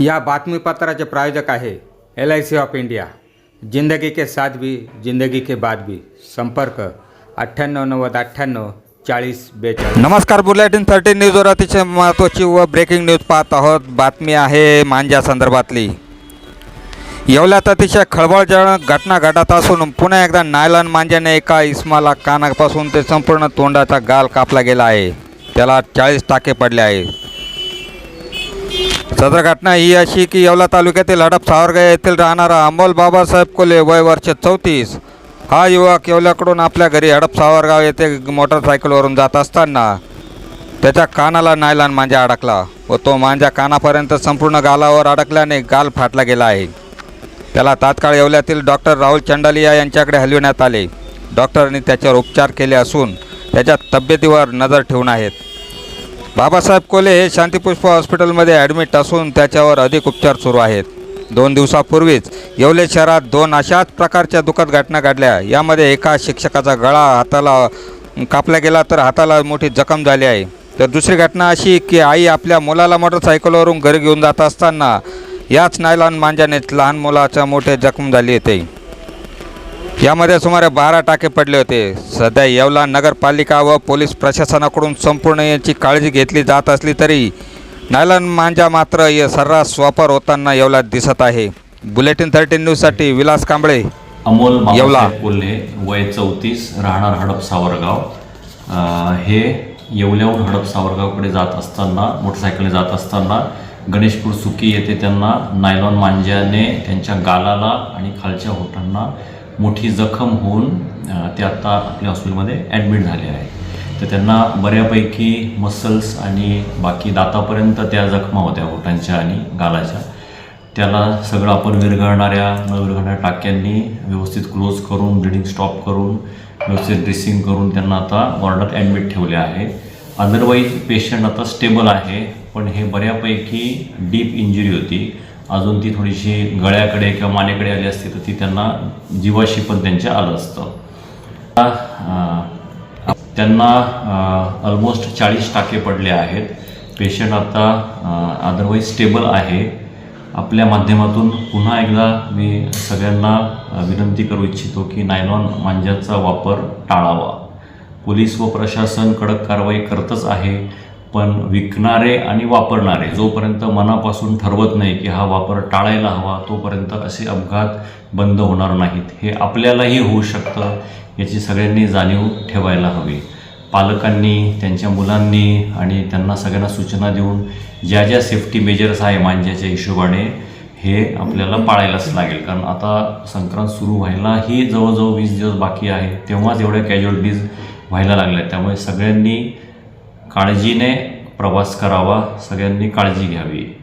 या बातमीपत्राचे प्रायोजक आहे L I C of India जिंदगी के साथ भी जिंदगी के बाद भी. संपर्क अठ्ठ्याण्णव नव्वद अठ्ठ्याण्णव चाळीस बेचाळीस. नमस्कार बुलेटिन थर्टीन न्यूजवर अतिशय महत्त्वाची व ब्रेकिंग न्यूज पाहत आहोत. बातमी आहे मांजा संदर्भातली. येवल्यात अतिशय खळबळजनक घटना घडत असून पुन्हा एकदा नायलॉन मांजाने एका इस्माला कानापासून ते संपूर्ण तोंडाचा गाल कापला गेला आहे. त्याला चाळीस टाके पडले आहे. सदर घटना ही अशी की येवला तालुक्यातील हडप सावरगा येथील राहणारा अमोल बाबासाहेब कोले वय वर्ष चौतीस. हा युवक येवल्याकडून आपल्या घरी हडप सावरगाव येथे मोटरसायकलवरून जात असताना त्याच्या कानाला नायलान मांजा अडकला व तो मांजा कानापर्यंत संपूर्ण गालावर अडकल्याने गाल फाटला गेला आहे. त्याला तात्काळ येवल्यातील डॉक्टर राहुल चंडालिया यांच्याकडे हलविण्यात आले. डॉक्टरांनी त्याच्यावर उपचार केले असून त्याच्या तब्येतीवर नजर ठेवून आहेत. बाबासाहेब कोले हे शांतीपुष्प हॉस्पिटलमध्ये ॲडमिट असून त्याच्यावर अधिक उपचार सुरू आहेत. दोन दिवसापूर्वीच येवले शहरात दोन अशाच प्रकारच्या दुःखद घटना घडल्या. यामध्ये एका शिक्षकाचा गळा हाताला कापला गेला तर हाताला मोठी जखम झाली आहे. तर दुसरी घटना अशी की आई आपल्या मुलाला मोटरसायकलवरून घरी घेऊन जात असताना याच नायलॉन मांजानेच लहान मुलाच्या मोठे जखम झाली येते यामध्ये सुमारे बारा टाके पडले होते. सध्या येवला नगरपालिका व पोलीस प्रशासनाकडून संपूर्ण याची काळजी घेतली जात असली तरी नायलॉन मांजा मात्र हे सर्रास वापर होताना येवल्यात दिसत आहे. बुलेटिन थर्टीन न्यूजसाठी विलास कांबळे अमोल येवला. कोल्हे वय चौतीस राहणार हडप सावरगाव. हे येवल्याहून हडप सावरगावकडे जात असताना मोटरसायकलने जात असताना गणेशपूर सुकी येथे त्यांना नायलॉन मांज्याने त्यांच्या गालाला आणि खालच्या होठांना मोठी जखम होऊन ते आत्ता आपल्या हॉस्पिटलमध्ये ॲडमिट झाले आहे. तर त्यांना बऱ्यापैकी मसल्स आणि बाकी दातापर्यंत त्या जखमा होत्या ओठांच्या आणि गालाच्या. त्याला सगळं आपण विरघळणाऱ्या न विरघळणाऱ्या टाक्यांनी व्यवस्थित क्लोज करून ब्लिडिंग स्टॉप करून व्यवस्थित ड्रेसिंग करून त्यांना आता वॉर्डात ॲडमिट ठेवले आहे. अदरवाईज पेशंट आता स्टेबल आहे पण हे बऱ्यापैकी डीप इंजुरी होती. अजून ती थोडीशी गळ्याकडे किंवा मानेकडे आली असती तर ती त्यांना जीवाशी पण त्यांच्या आलं असतं. त्यांना ऑलमोस्ट चाळीस टाके पडले आहेत. पेशंट आता अदरवाईज स्टेबल आहे. आपल्या माध्यमातून पुन्हा एकदा मी सगळ्यांना विनंती करू इच्छितो की नायलॉन मांज्याचा वापर टाळावा. पोलीस व प्रशासन कडक कारवाई करतच आहे. पण विकणारे आणि वापरणारे जोपर्यंत मनापासून ठरवत नाही की हा वापर टाळायला हवा तोपर्यंत असे अपघात बंद होणार नाहीत. हे आपल्यालाही होऊ शकतं याची सगळ्यांनी जाणीव ठेवायला हवी. पालकांनी त्यांच्या मुलांनी आणि त्यांना सगळ्यांना सूचना देऊन ज्या ज्या सेफ्टी मेजर्स आहे मांज्याच्या हिशोबाने हे आपल्याला पाळायलाच लागेल. कारण आता संक्रांत सुरू व्हायलाही जवळजवळ वीस दिवस बाकी आहे तेव्हाच एवढ्या कॅज्युअलिटीज व्हायला लागल्या त्यामुळे सगळ्यांनी काळजीने प्रवास करावा. सगळ्यांनी काळजी घ्यावी.